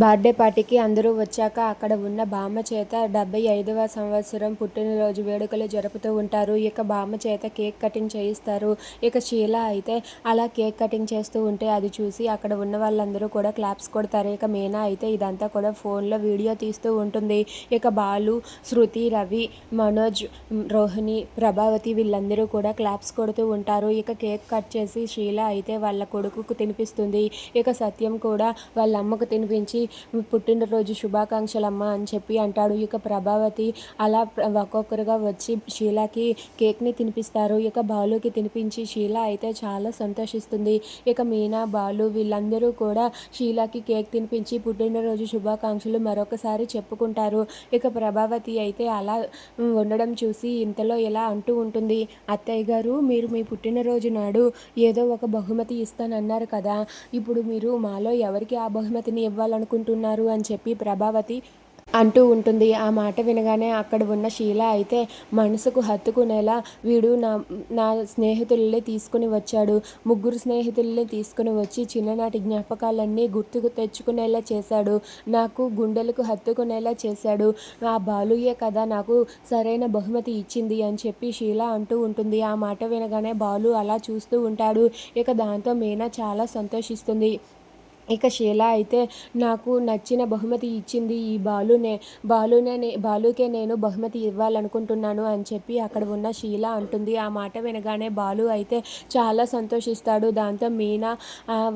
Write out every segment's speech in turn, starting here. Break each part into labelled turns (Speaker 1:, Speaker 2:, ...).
Speaker 1: Birthday పార్టీకి అందరూ వచ్చాక అక్కడ ఉన్న బామ్మ చేత డెబ్బై ఐదవ సంవత్సరం పుట్టినరోజు వేడుకలు జరుపుతూ ఉంటారు. ఇక బామ్మ చేత కేక్ కటింగ్ చేయిస్తారు. ఇక షీలా అయితే అలా కేక్ కటింగ్ చేస్తూ ఉంటే అది చూసి అక్కడ ఉన్న వాళ్ళందరూ కూడా క్లాప్స్ కొడతారు. ఇక మీనా అయితే ఇదంతా కూడా ఫోన్లో వీడియో తీస్తూ ఉంటుంది. ఇక బాలు శృతి రవి మనోజ్ రోహిణి ప్రభావతి వీళ్ళందరూ కూడా క్లాప్స్ కొడుతూ ఉంటారు. ఇక కేక్ కట్ చేసి షీలా అయితే వాళ్ళ కొడుకుకు తినిపిస్తుంది. ఇక సత్యం కూడా వాళ్ళ అమ్మకు తినిపించి పుట్టినరోజు శుభాకాంక్షలమ్మా అని చెప్పి అంటాడు. ఇక ప్రభావతి అలా ఒక్కొక్కరుగా వచ్చి షీలాకి కేక్ని తినిపిస్తారు. ఇక బాలుకి తినిపించి షీలా అయితే చాలా సంతోషిస్తుంది. ఇక మీనా బాలు వీళ్ళందరూ కూడా షీలాకి కేక్ తినిపించి పుట్టినరోజు శుభాకాంక్షలు మరొకసారి చెప్పుకుంటారు. ఇక ప్రభావతి అయితే అలా ఉండడం చూసి ఇంతలో ఇలా అంటూ ఉంటుంది. అత్తయ్య గారు మీరు మీ పుట్టినరోజు నాడు ఏదో ఒక బహుమతి ఇస్తానన్నారు కదా. ఇప్పుడు మీరు మాలో ఎవరికి ఆ బహుమతిని ఇవ్వాలను అనుకుంటున్నారు అని చెప్పి ప్రభావతి అంటూ ఉంటుంది. ఆ మాట వినగానే అక్కడ ఉన్న శీల అయితే మనసుకు హత్తుకునేలా వీడు నా నా స్నేహితుల్ని తీసుకుని వచ్చాడు. ముగ్గురు స్నేహితుల్ని తీసుకుని వచ్చి చిన్ననాటి జ్ఞాపకాలన్నీ గుర్తుకు తెచ్చుకునేలా చేశాడు. నాకు గుండెలకు హత్తుకునేలా చేశాడు. ఆ బాలుయే కదా నాకు సరైన బహుమతి ఇచ్చింది అని చెప్పి శీల అంటూ ఉంటుంది. ఆ మాట వినగానే బాలు అలా చూస్తూ ఉంటాడు. ఇక దాంతో మీనా చాలా సంతోషిస్తుంది. ఇక శీల అయితే నాకు నచ్చిన బహుమతి ఇచ్చింది ఈ బాలునే బాలునే బాలుకే నేను బహుమతి ఇవ్వాలనుకుంటున్నాను అని చెప్పి అక్కడ ఉన్న శీల అంటుంది. ఆ మాట వినగానే బాలు అయితే చాలా సంతోషిస్తాడు. దాంతో మీనా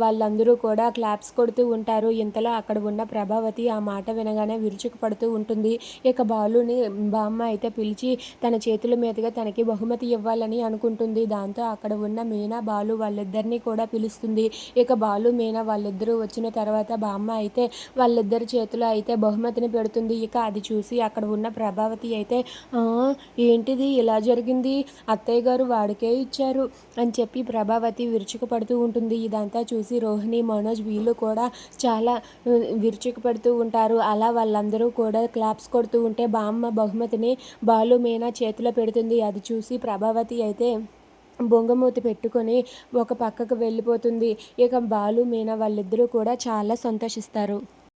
Speaker 1: వాళ్ళందరూ కూడా క్లాప్స్ కొడుతూ ఉంటారు. ఇంతలో అక్కడ ఉన్న ప్రభావతి ఆ మాట వినగానే విరుచుకుపడుతూ ఉంటుంది. ఇక బాలుని బామ్మ అయితే పిలిచి తన చేతుల మీదుగా తనకి బహుమతి ఇవ్వాలని అనుకుంటుంది. దాంతో అక్కడ ఉన్న మీనా బాలు వాళ్ళిద్దరినీ కూడా పిలుస్తుంది. ఇక బాలు మీనా వాళ్ళిద్దరూ వచ్చిన తర్వాత బామ్మ అయితే వాళ్ళిద్దరి చేతిలో అయితే బహుమతిని పెడుతుంది. ఇక అది చూసి అక్కడ ఉన్న ప్రభావతి అయితే ఏంటిది? ఇలా జరిగింది? అత్తయ్య గారు వాడికే ఇచ్చారు అని చెప్పి ప్రభావతి విరుచుకుపడుతూ ఉంటుంది. ఇదంతా చూసి రోహిణి మనోజ్ వీళ్ళు కూడా చాలా విరుచుకుపడుతూ ఉంటారు. అలా వాళ్ళందరూ కూడా క్లాప్స్ కొడుతూ ఉంటే బామ్మ బహుమతిని బాలు మీనా చేతిలో పెడుతుంది. అది చూసి ప్రభావతి అయితే బొంగమూతి పెట్టుకొని ఒక పక్కకు వెళ్ళిపోతుంది. ఇక బాలు మీనా వాళ్ళిద్దరూ కూడా చాలా సంతోషిస్తారు.